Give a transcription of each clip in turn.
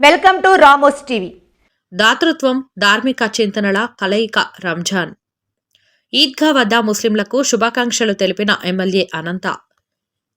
Welcome to Ramos TV. దాతృత్వం ధార్మిక చింతనల కలయిక రంజాన్. ఈద్గా వద్ద ముస్లింలకు శుభాకాంక్షలు తెలిపిన ఎమ్మెల్యే అనంత.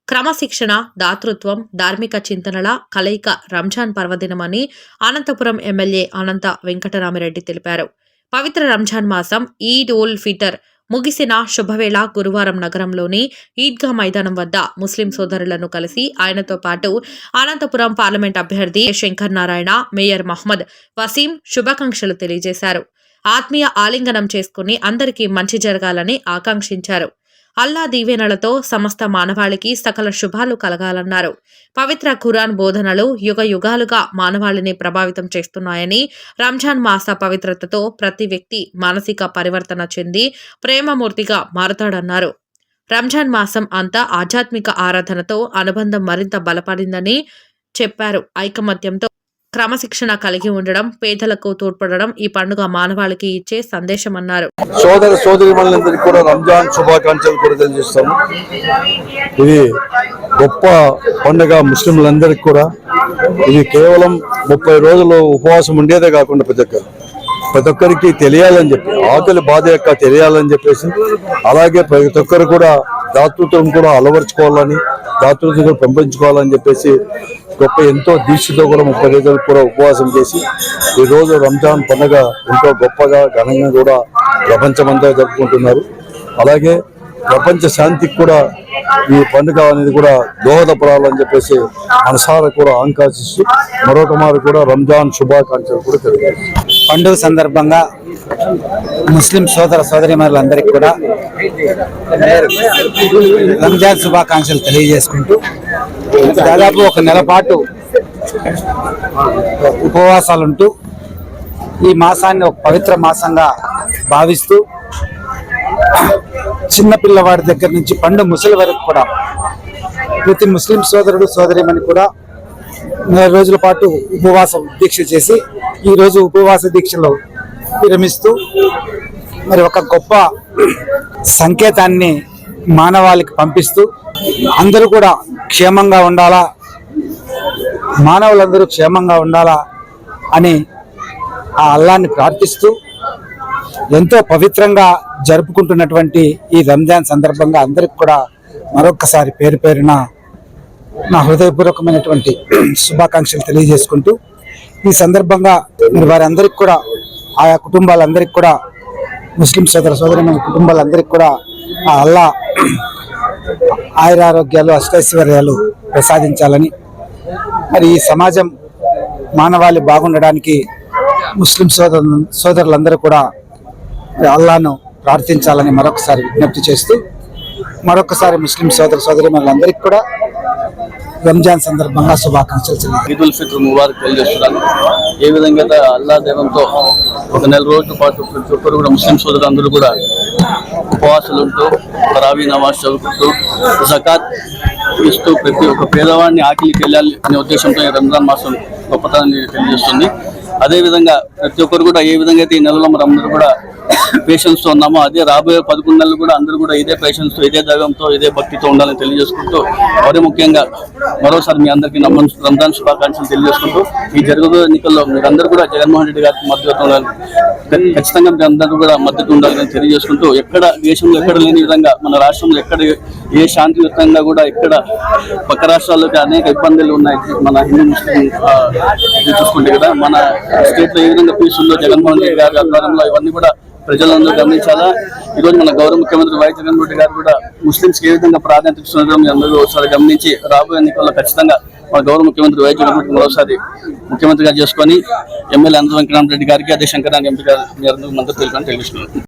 క్రమశిక్షణ దాతృత్వం ధార్మిక చింతనల కలయిక రంజాన్ పర్వదినమని అనంతపురం ఎమ్మెల్యే అనంత వెంకటరామిరెడ్డి తెలిపారు. పవిత్ర రంజాన్ మాసం ఈద్ ఉల్ ఫిటర్ ముగిసిన శుభవేళ గురువారం నగరంలోని ఈద్గా మైదానం వద్ద ముస్లిం సోదరులను కలిసి ఆయనతో పాటు అనంతపురం పార్లమెంట్ అభ్యర్థి శంకర్ నారాయణ మేయర్ మహ్మద్ వసీం శుభాకాంక్షలు తెలియజేశారు. ఆత్మీయ ఆలింగనం చేసుకుని అందరికీ మంచి జరగాలని ఆకాంక్షించారు. అల్లా దీవెనలతో సమస్త మానవాళికి సకల శుభాలు కలగాలన్నారు. పవిత్ర ఖురాన్ బోధనలు యుగ యుగాలుగా మానవాళిని ప్రభావితం చేస్తున్నాయని రంజాన్ మాస పవిత్రతతో ప్రతి వ్యక్తి మానసిక పరివర్తన చెంది ప్రేమమూర్తిగా మారుతాడన్నారు. రంజాన్ మాసం అంతా ఆధ్యాత్మిక ఆరాధనతో అనుబంధం మరింత బలపడిందని చెప్పారు. ఐకమత్యంతో క్రమశిక్షణ కలిగి ఉండడం పేదలకు తోడ్పడడం ఈ పండుగ మానవాళికి ఇచ్చే సందేశమన్నారు సోదర సోదరి కూడా రంజాన్ శుభాకాంక్షలు కూడా తెలియజేస్తాము. ఇది గొప్ప పండుగ ముస్లింలందరికీ కూడా. ఇది కేవలం ముప్పై రోజులు ఉపవాసం ఉండేదే కాకుండా ప్రతి ఒక్కరు. ప్రతి ఒక్కరికి తెలియాలని చెప్పి ఆకలి బాధ యొక్క తెలియాలని చెప్పేసి అలాగే ప్రతి ఒక్కరు కూడా దాతృత్వం కూడా అలవరుచుకోవాలని దాతృత్వం కూడా పెంపొంచుకోవాలని చెప్పేసి గొప్ప ఎంతో దీక్షతో కూడా ముప్పై రోజులు కూడా ఉపవాసం చేసి ఈ రోజు రంజాన్ పండుగ ఎంతో గొప్పగా ఘనంగా కూడా ప్రపంచమంతా జరుపుకుంటున్నారు. అలాగే ప్రపంచ శాంతికి కూడా ఈ పండుగ అనేది కూడా దోహదపడాలని చెప్పేసి మనసార కూడా ఆకాంక్షిస్తూ మరొక మారు కూడా రంజాన్ శుభాకాంక్షలు కూడా తెలియజేస్తారు పండుగ సందర్భంగా ముస్లిం సోదర సోదరిమణులందరికీ కూడా రంజాన్ శుభాకాంక్షలు తెలియజేసుకుంటూ దాదాపు ఒక నెల పాటు ఉపవాసాలుంటూ ఈ మాసాన్ని ఒక పవిత్ర మాసంగా భావిస్తూ చిన్న పిల్లవాడి దగ్గర నుంచి పండు ముసలి వరకు కూడా ప్రతి ముస్లిం సోదరుడు సోదరిమని కూడా నెల రోజుల పాటు ఉపవాసం దీక్ష చేసి ఈరోజు ఉపవాస దీక్షలో విరమిస్తూ మరి ఒక గొప్ప సంకేతాన్ని మానవాళికి పంపిస్తూ అందరూ కూడా క్షేమంగా ఉండాలా? మానవులందరూ క్షేమంగా ఉండాలా? అని ఆ అల్లాన్ని ప్రార్థిస్తూ ఎంతో పవిత్రంగా జరుపుకుంటున్నటువంటి ఈ రంజాన్ సందర్భంగా అందరికి కూడా మరొక్కసారి పేరు పేరున నా హృదయపూర్వకమైనటువంటి శుభాకాంక్షలు తెలియజేసుకుంటూ ఈ సందర్భంగా మీరు వారందరికీ కూడా ఆయా కుటుంబాలందరికీ కూడా ముస్లిం సోదర సోదరమైన కుటుంబాలందరికీ కూడా ఆ అల్లా ఆయురారోగ్యాలు అష్టైశ్వర్యాలు ప్రసాదించాలని. మరి ఈ సమాజం మానవాళి బాగుండడానికి ముస్లిం సోదరు సోదరులందరూ కూడా అల్లాను ప్రార్థించాలని మరొకసారి విజ్ఞప్తి చేస్తూ మరొకసారి ముస్లిం సోదర సోదరి అందరికీ కూడా రంజాన్ సందర్భంగా శుభాకాంక్షలు తెలియజేస్తున్నాను. ఈద్ ఉల్ ఫిత్ర్ ముబారక్ తెలియజేస్తున్నాను ఏ విధంగా అయితే అల్లా దేవంతో ఒక నెల రోజుల పాటు ప్రతి ఒక్కరు కూడా ముస్లిం సోదరులందరూ కూడా ఉపవాసాలు ఉంటూ తరావీ నమాజ్ చదువుకుంటూ జకాత్ ఇస్తూ ప్రతి ఒక్క పేదవాడిని ఆకలికి వెళ్ళాలి అనే ఉద్దేశంతో ఈ రంజాన్ మాసం గొప్పతనాన్ని తెలియజేస్తుంది అదేవిధంగా ప్రతి ఒక్కరు కూడా ఏ విధంగా అయితే ఈ నెలలో మనం అందరూ కూడా పేషెన్స్తో ఉన్నామో అదే రాబోయే పదకొండు నెలలు కూడా అందరూ కూడా ఇదే పేషెన్స్తో ఇదే దైవంతో ఇదే భక్తితో ఉండాలని తెలియజేసుకుంటూ మరి ముఖ్యంగా మరోసారి మీ అందరికీ నమ్మన్ రంజాన్ శుభాకాంక్షలు తెలియజేసుకుంటూ ఈ జరుగుతున్న ఎన్నికల్లో మీరందరూ కూడా జగన్మోహన్ రెడ్డి గారికి మద్దతు ఉండాలి ఖచ్చితంగా మీరు అందరూ కూడా మద్దతు ఉండాలని తెలియజేసుకుంటూ ఎక్కడ దేశంలో ఎక్కడ లేని విధంగా మన రాష్ట్రంలో ఎక్కడ ఏ శాంతియుతంగా కూడా ఇక్కడ పక్క రాష్ట్రాల్లోకి అనేక ఇబ్బందులు ఉన్నాయి. మన హిందూ ముస్లిం చూసుకుంటే కదా మన స్టేట్లో ఏ విధంగా పీస్ ఉందో జగన్మోహన్ రెడ్డి గారి ఆధ్వర్యంలో ఇవన్నీ కూడా ప్రజలందరూ గమనించాలా? ఈరోజు మన గౌరవ ముఖ్యమంత్రి వై జగన్ రెడ్డి గారు కూడా ముస్లింస్ ఏ విధంగా ప్రాధాన్యత ఇస్తున్నారో మీ అందరూ ఒకసారి గమనించి రాబోయే ఎన్నికల్లో ఖచ్చితంగా మన గౌరవ ముఖ్యమంత్రి వై జగన్ రెడ్డి మరోసారి ముఖ్యమంత్రిగా చేసుకొని ఎమ్మెల్యే అనంత వెంకటరామరెడ్డి గారికి అదే శంకరాన్ని ఎంపీ గారు మీ అందరూ మద్దతు తెలుపని తెలుస్తున్నాను